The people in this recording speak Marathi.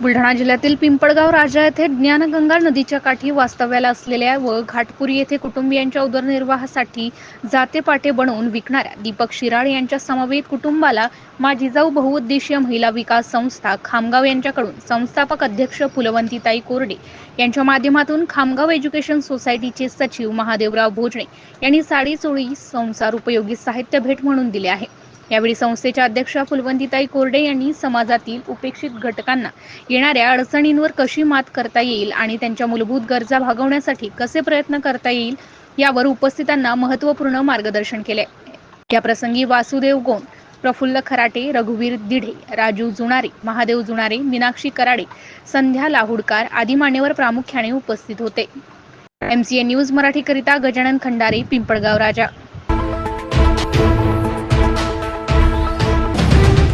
बुलढाणा जिल्ह्यातील पिंपळगाव राजा येथे ज्ञानगंगा नदीच्या काठी वास्तव्याला असलेल्या व घाटपुरी येथे कुटुंबियांच्या उदरनिर्वाहासाठी जातेपाटे बनवून विकणाऱ्या दीपक शिराळ यांच्या समवेत कुटुंबाला माझी जाऊ बहुउद्देशीय महिला विकास संस्था खामगाव यांच्याकडून संस्थापक अध्यक्ष फुलवंतीताई कोरडे यांच्या माध्यमातून खामगाव एज्युकेशन सोसायटीचे सचिव महादेवराव भोजणे यांनी साडी चोळी संसार उपयोगी साहित्य भेट म्हणून दिले आहे यावेळी संस्थेच्या अध्यक्षा फुलवंतीताई कोरडे यांनी समाजातील उपेक्षित घटकांना येणाऱ्या अडचणींवर कशी मात करता येईल आणि त्यांच्या मूलभूत गरजा भागवण्यासाठी कसे प्रयत्न करता येईल यावर उपस्थितांना महत्त्वपूर्ण मार्गदर्शन केले. या प्रसंगी वासुदेव गोंड प्रफुल्ल खराटे रघुवीर दिढे राजू जुणारे महादेव जुणारे मीनाक्षी कराडे संध्या लाहुडकार आदी मान्यवर प्रामुख्याने उपस्थित होते. एम सी ए न्यूज मराठीकरिता गजानन खंडारे पिंपळगाव राजा.